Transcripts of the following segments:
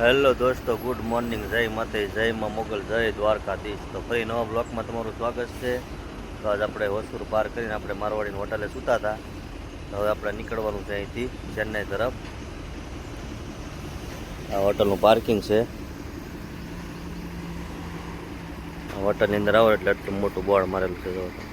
Hello દોસ્તો, good morning, જય માતે, જય માં મોગલ, જય દ્વારકાધીશ. તો ફરી નવા બ્લોકમાં તમારું સ્વાગત છે. તો આજ આપણે હોસુર પાર કરીને આપણે મારવાડીની હોટલે સૂતા હતા. તો હવે આપણે નીકળવાનું છે અહીંથી, ચેન્નાઈ તરફ. આ હોટલનું પાર્કિંગ છે. હોટલની અંદર આવો એટલે એટલું મોટું બોર્ડ મારેલું છે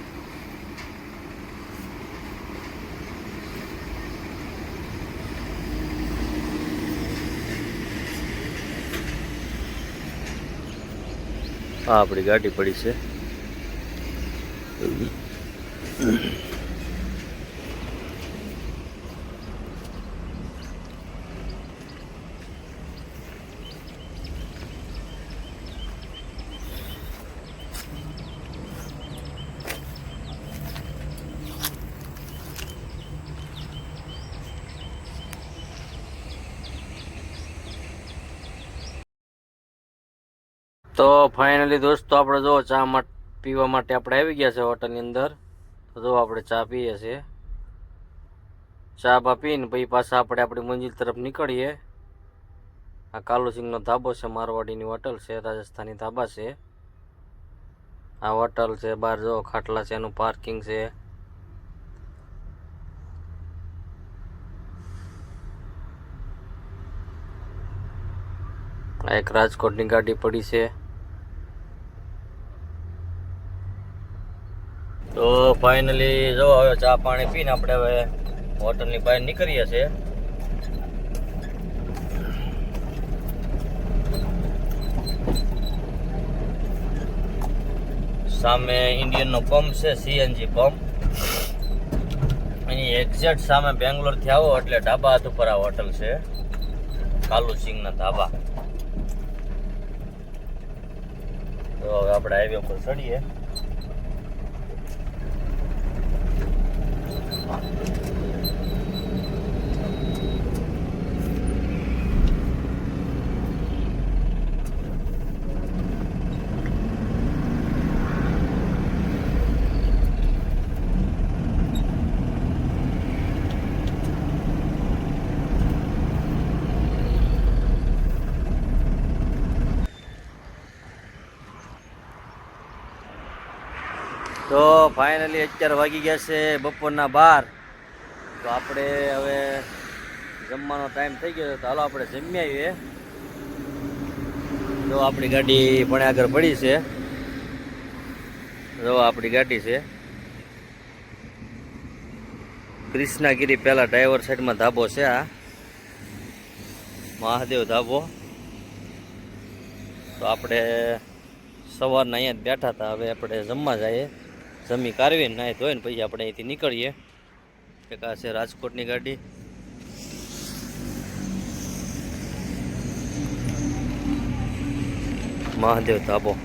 આ આપણી ગાડી પડી છે તો ફાઇનલી દોસ્તો, આપણે જો ચા માટે પીવા માટે આપણે આવી ગયા છે હોટલની અંદર. તો જો આપણે ચા પીએ છીએ. ચા બા પીને પછી પાછા આપણે આપણી મંજિલ તરફ નીકળીએ. આ કાલુસિંહનો ધાબો છે, મારવાડીની હોટલ છે, રાજસ્થાની ધાબા છે. આ હોટલ છે, બહાર જો ખાટલા છે, એનું પાર્કિંગ છે. આ એક રાજકોટની ગાડી પડી છે. તો ફાઇનલી જો હવે ચા પાણી પીને આપણે હવે હોટલની બહાર નીકળીએ છીએ. સામે ઇન્ડિયનનો પંપ છે સીએનજી પંપ એની એક્ઝેક્ટ સામે બેંગ્લોરથી આવો એટલે ઢાબા હાથ ઉપર આ હોટલ છે. કાલુ સિંહના ધાબા તો હવે આપણે હાઈવે ઉપર ચડીએ. તો ફાઇનલી અત્યારે વાગી ગયા છે બપોરના બાર. તો આપણે હવે જમવાનો ટાઈમ થઈ ગયો તો હાલો આપણે જમી આવીએ. જો આપણી ગાડી પણ આગળ પડી છે. જો આપણી ગાડી છે. કૃષ્ણાગીરી પહેલા ડ્રાઈવર સાઈડમાં ધાબો છે આ. મહાદેવ ધાબો. તો આપણે સવારના અહીંયા જ બેઠા હતા. હવે આપણે જમવા જઈએ. જમી કારવીને નાહી ધોઈને પછી આપણે અહીંથી નીકળીએ. એક આ છે રાજકોટની ગાડી. મહાદેવ ધાબો.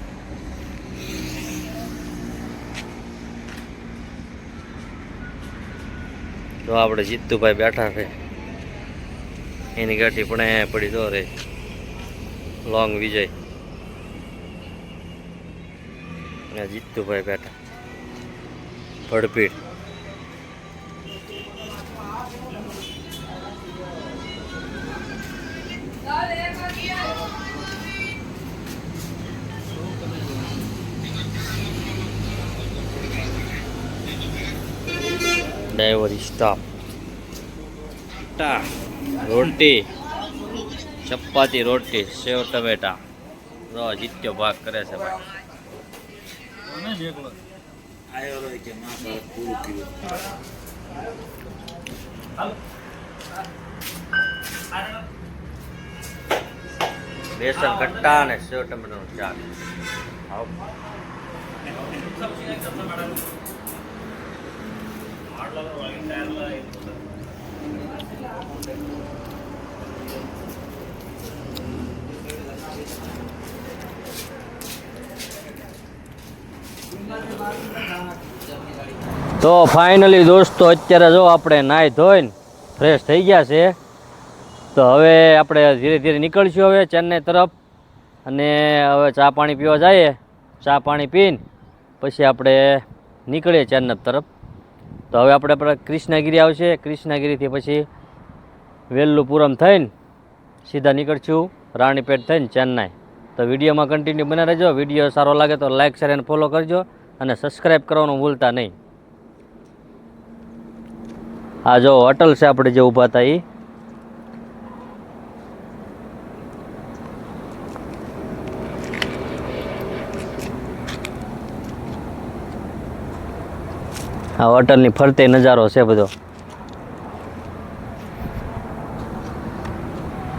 તો આપણે જીતુભાઈ બેઠા છે. એની ગાડી પણ અહીંયા પડી દો રે. લોંગ વિજય. જીતુભાઈ બેઠા. ભડપીડ ડ્રાઈવર સ્ટાફ રોટી. ચપાતી રોટી સેવ ટમેટા. જીત્યો ભાગ કરે છે ભાઈ. બેસન કટ્ટા અને સેવ ટમેટાનું શાક આવો. તો ફાઇનલી દોસ્તો, અત્યારે જો આપણે નાહી ધોઈને ફ્રેશ થઈ ગયા છે તો હવે આપણે ધીરે ધીરે નીકળશું હવે ચેન્નઈ તરફ. અને હવે ચા પાણી પીવા જઈએ, ચા પાણી પીને પછી આપણે નીકળીએ ચેન્નઈ તરફ. તો હવે આપણે આપણે કૃષ્ણગીરી આવશે, કૃષ્ણગીરીથી પછી વેલ્લુપુરમ થઈને સીધા નીકળશું, રાણીપેટ થઈને ચેન્નાઈ. તો વિડીયોમાં કન્ટિન્યુ બના રહેજો, વીડિયો સારો લાગે તો લાઇક શેર અને ફોલો કરજો. અને સબસ્ક્રાઈબ કરવાનું ભૂલતા નહીં. આ જો હોટલ છે આપણે જે ઊભા હતા એ આ હોટલની ફરતે નજારો છે બધો.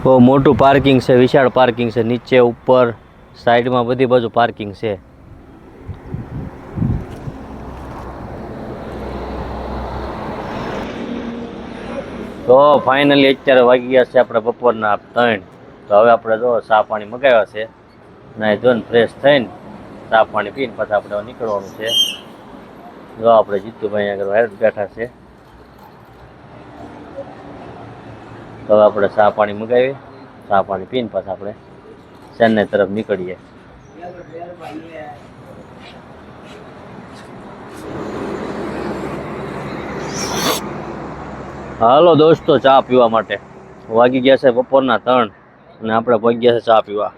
બહુ મોટું પાર્કિંગ છે, વિશાળ પાર્કિંગ છે, નીચે, ઉપર સાઈડમાં બધી બાજુ પાર્કિંગ છે. તો ફાઇનલી અત્યારે વાગી ગયા છે આપણે બપોરના ત્રણ. તો હવે આપણે જો ચા પાણી મગાવ્યા છે. નાય ધોઈને ફ્રેશ થઈને ચા પાણી પીને પાછા આપણે નીકળવાનું છે. જો આપણે જીતુભાઈ આગળ વાયર બેઠા છે. તો હવે આપણે ચા પાણી મગાવીએ ચા પાણી પીને પાછા આપણે ચેન્નઈ તરફ નીકળીએ. હાલો દોસ્તો, ચા પીવા માટે. વાગી ગયા છે બપોરના ત્રણ અને આપણે પહોંચી ગયા છે ચા પીવા.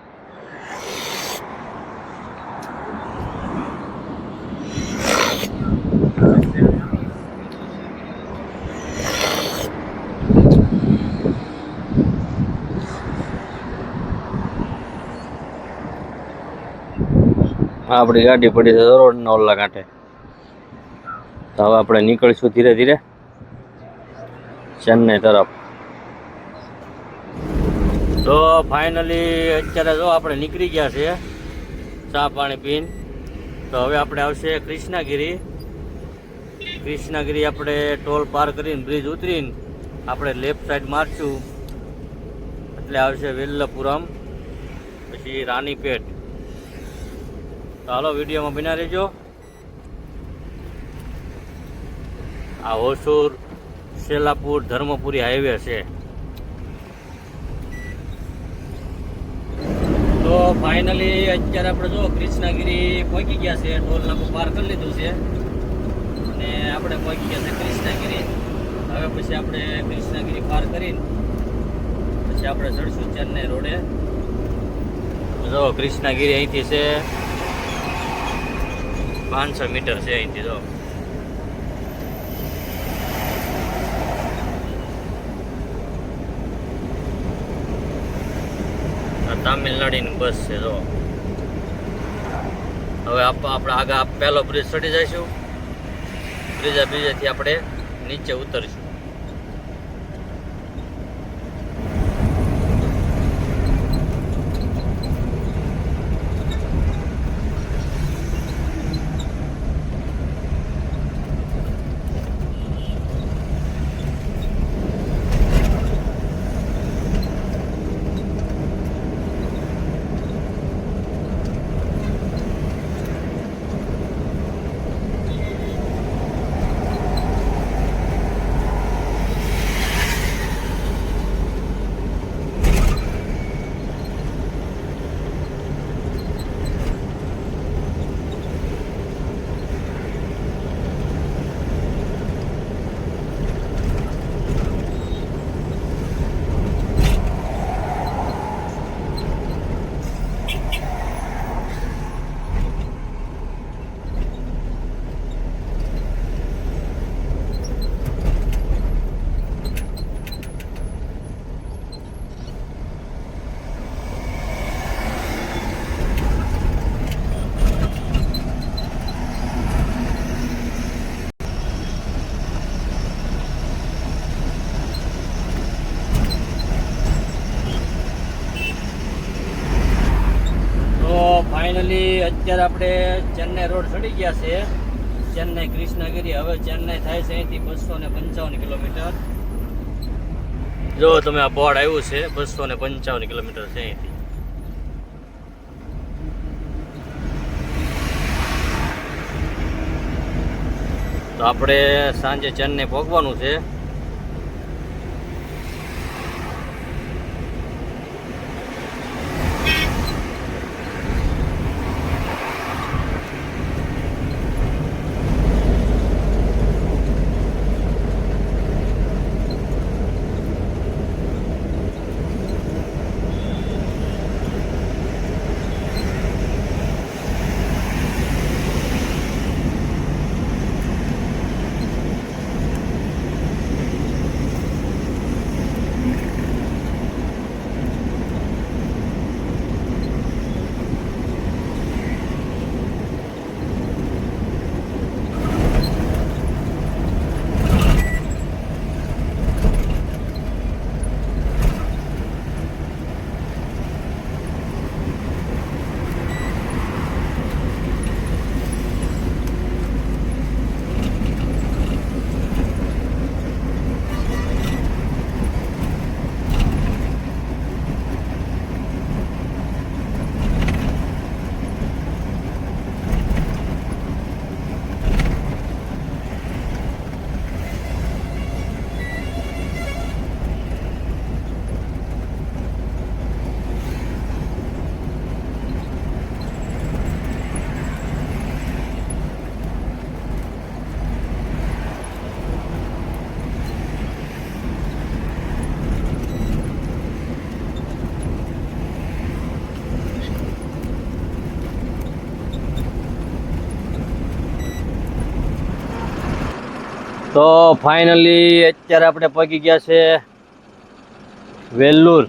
આપણી ગાડી પડી છે રોડના ઓલા કાંઠે તો હવે આપણે નીકળીશું ધીરે ધીરે. ચેન્નઈ તરફ. તો ફાઇનલી અત્યારે જો આપણે નીકળી ગયા છે ચા પાણી પીને. તો હવે આપણે આવશે કૃષ્ણાગીરી. કૃષ્ણાગીરી આપણે ટોલ પાર કરીને બ્રિજ ઉતરીને આપણે લેફ્ટ સાઈડ મારશું. એટલે આવશે વેલ્લપુરમ, પછી રાણીપેટ તો હાલો વિડીયોમાં બિના રહેજો. આ હોસુર શેલાપુર ધર્મપુરી હાઈવે છે. તો ફાઇનલી અત્યારે આપણે જો કૃષ્ણગીરી પહોંચી ગયા છે, ટોલ નાકું પાર કરી લીધું છે. અને આપણે પહોંચી ગયા છે કૃષ્ણગીરી. હવે પછી આપણે કૃષ્ણગીરી પાર કરીને પછી આપણે ચડશું ચેન્નઈ રોડે જો કૃષ્ણગીરી અહીંથી છે પાંચસો મીટર છે અહીંથી જો. તામિલનાડુની બસ છે, જો. હવે આપ આપણે આગળ પહેલો બ્રિજ ચડી જઈશું. ત્રીજા બ્રિજેથી આપણે નીચે ઉતરશું તો ફાઇનલી અત્યારે આપણે ચેન્નાઈ રોડ ચડી ગયા છે. ચેન્નાઈ કૃષ્ણગીરી, હવે ચેન્નાઈ થાય છે અહીંથી બસો ને પંચાવન કિલોમીટર. જો તમે આ બોર્ડ આવ્યું છે બસો ને પંચાવન કિલોમીટર છે અહીંથી. તો આપણે સાંજે ચેન્નાઈ પહોંચવાનું છે. તો ફાઇનલી અત્યારે આપણે પહોંચી ગયા છે વેલ્લુર.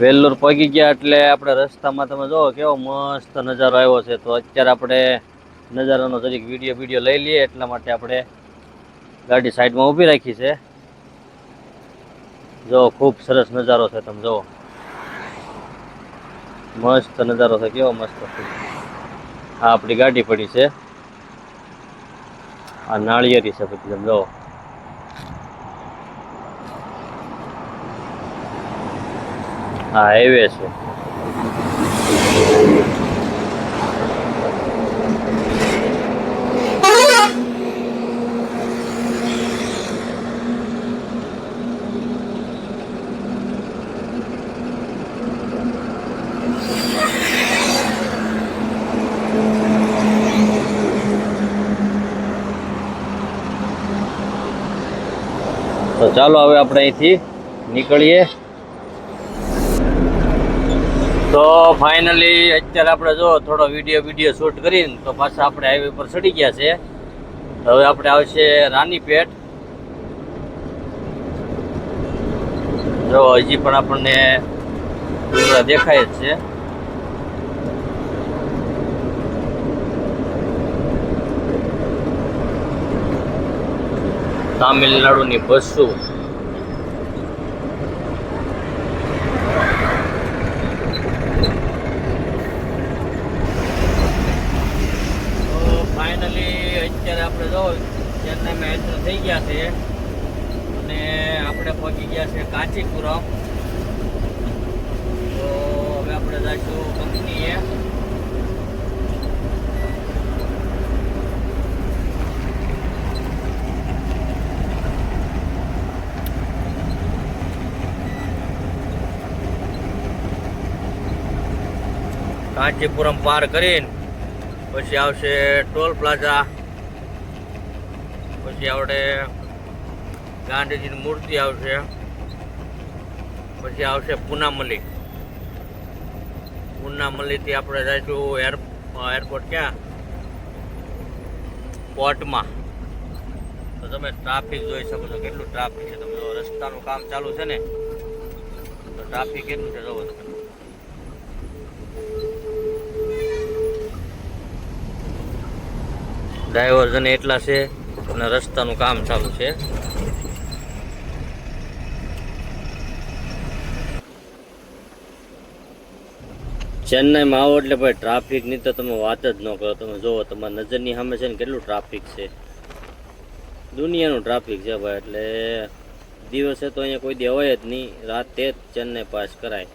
વેલ્લુર પહોંચી ગયા એટલે આપણે રસ્તામાં તમે જુઓ કેવો મસ્ત નજારો આવ્યો છે. તો અત્યારે આપણે નજારાનો જરીક વીડિયો વીડિયો લઈ લઈએ એટલા માટે આપણે ગાડી સાઈડમાં ઊભી રાખી છે. જો ખૂબ સરસ નજારો છે તમે જુઓ. મસ્ત નજારો છે, કેવો મસ્ત આ આપણી ગાડી પડી છે. આ નાળિયેરી છે પછી તમે જુઓ હા હાઈવે છે. ચાલો હવે આપણે અહીંથી નીકળીએ. તો ફાઇનલી અત્યારે આપણે જો થોડો વીડિયો વીડિયો શૂટ કરીને તો પાછા આપણે હાઈવે પર ચડી ગયા છે. હવે આપણે આવશે રાનીપેટ. જો હજી પણ આપણને દેખાય જ છે. તામિલનાડુની બસો. ફાઇનલી અત્યારે આપણે જો ચેન્નાઈમાં એન્ટર થઈ ગયા છે. અને આપણે પહોંચી ગયા છે કાંચીપુરમ. તો હવે આપણે જઈશું કંપનીએ. કાંચીપુરમ પાર કરીને પછી આવશે ટોલ પ્લાઝા. પછી આવડે ગાંધીજીની મૂર્તિ આવશે. પછી આવશે પૂનામલી પૂનામલીથી આપણે જઈશું એર એરપોર્ટ ક્યાં? પોર્ટમાં તો તમે ટ્રાફિક જોઈ શકો છો, કેટલું ટ્રાફિક છે. તમે રસ્તાનું કામ ચાલુ છે ને, તો ટ્રાફિક કેટલું છે, જોવો તમે. ડાયવર્ઝન એટલા છે અને રસ્તાનું કામ ચાલુ છે. ચેન્નાઈમાં આવો એટલે ભાઈ ટ્રાફિકની તો તમે વાત જ ન કરો. તમે જુઓ, તમારી નજરની સામે છે ને કેટલું ટ્રાફિક છે. દુનિયાનું ટ્રાફિક છે ભાઈ, એટલે દિવસે તો અહીંયા કોઈ દેવાય જ નહીં. રાતે જ ચેન્નાઈ પાસ કરાય.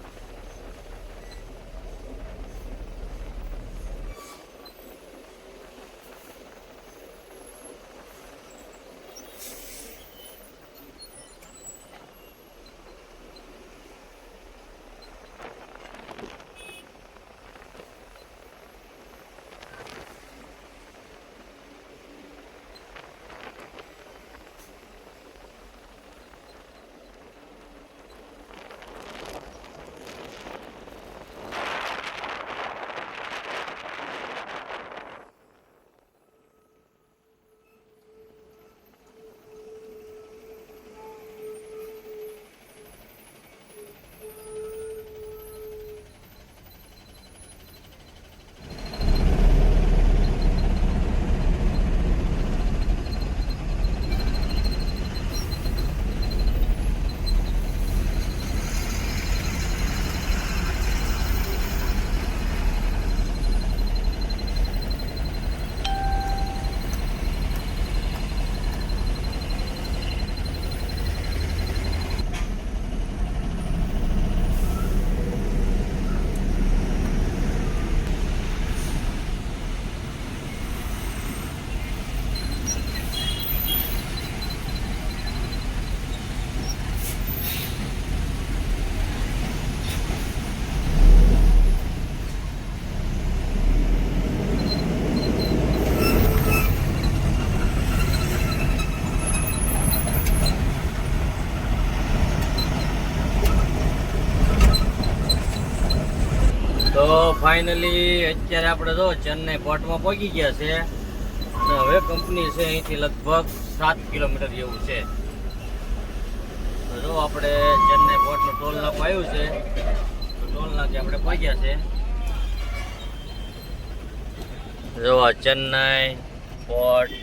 તો ફાઇનલી અત્યારે આપણે જો ચેન્નાઈ પોર્ટમાં પહોંચી ગયા છે. તો હવે કંપની છે અહીંથી લગભગ સાત કિલોમીટર જેવું છે. તો જો આપણે ચેન્નઈ પોર્ટનું ટોલ નાકું આવ્યું છે, તો ટોલ નાકે આપણે પહોંચ્યા છે. જો આ ચેન્નાઈ પોર્ટ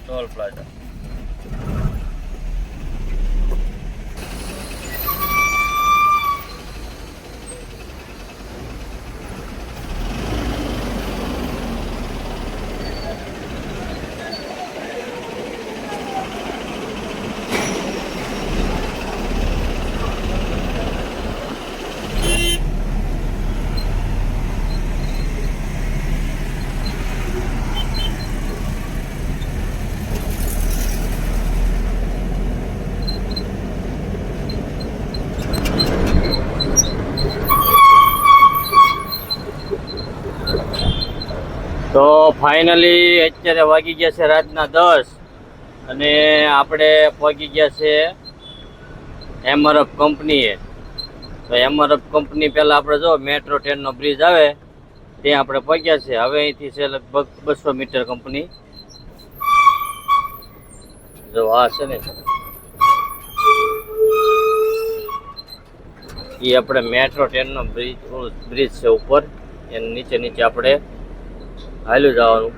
ટોલ પ્લાઝા તો ફાઇનલી અત્યારે વાગી ગયા છે રાતના દસ અને આપણે પહોંચી ગયા છે એમઆરએફ કંપનીએ. તો એમઆરએફ કંપની પહેલાં આપણે જો મેટ્રો ટ્રેનનો બ્રિજ આવે, ત્યાં આપણે પહોંચ્યા છે. હવે અહીંથી છે લગભગ બસો મીટર કંપની. જો આ છે ને એ આપણે મેટ્રો ટ્રેનનો બ્રિજ બ્રિજ છે ઉપર. એની નીચે નીચે આપણે હાલ્યું જવાનું.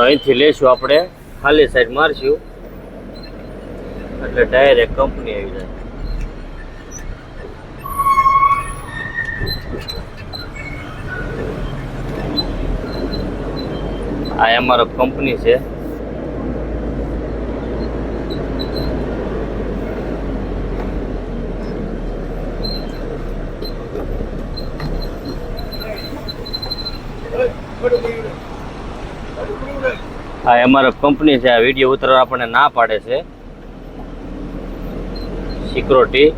અહીંથી લેશું આપણે, ખાલી સાઈડ મારશું. એટલે ડાયરેક્ટ કંપની આવી જાય. આ અમારો કંપની છે. આ અમારા કંપની છે, આ વીડિયો ઉતરવા આપણને ના પાડે છે. સિક્યોરિટી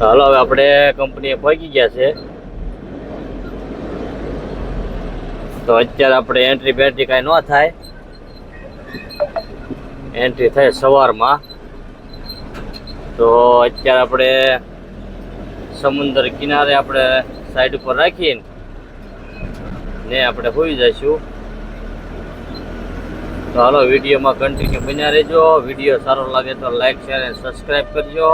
હાલો, હવે આપણે કંપનીએ પહોંચી ગયા છે. તો અત્યારે આપણે એન્ટ્રી બેન્ટ્રી કાંઈ ન થાય. એન્ટ્રી થાય સવારમાં. તો અત્યારે આપણે સમુદ્ર કિનારે આપણે સાઈડ ઉપર રાખીને ને આપણે હોઈ જઈશું. તો હાલો, વિડીયોમાં કન્ટિન્યુ બન્યા રહેજો. વીડિયો સારો લાગે તો લાઈક શેર અને સબસ્ક્રાઈબ કરજો.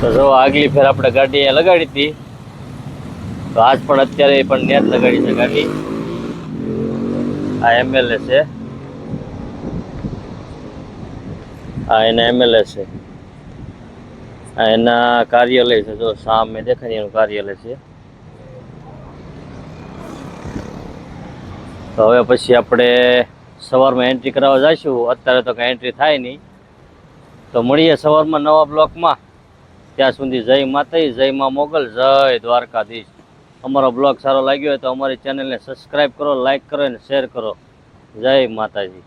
તો જો, આગલી ફેર આપણે ગાડી અહીંયા લગાડી હતી. તો આજ પણ અત્યારે પણ નેટ લગાડી છે ગાડી. આ એમએલએ છે. આ એના એમએલએ છે. એના કાર્યાલય છે, જો સામે દેખાય એનું કાર્યાલય છે. તો હવે પછી આપણે સવારમાં એન્ટ્રી કરાવવા જઈશું. અત્યારે તો કંઈ એન્ટ્રી થાય નહીં. તો મળીએ સવારમાં નવા બ્લોકમાં. ત્યાં સુધી જય માતાજી, જય મા મોગલ, જય દ્વારકાધીશ. અમારો બ્લોગ સારો લાગ્યો હોય તો અમારી ચેનલને સબસ્ક્રાઈબ કરો લાઈક કરો અને શેર કરો. જય માતાજી.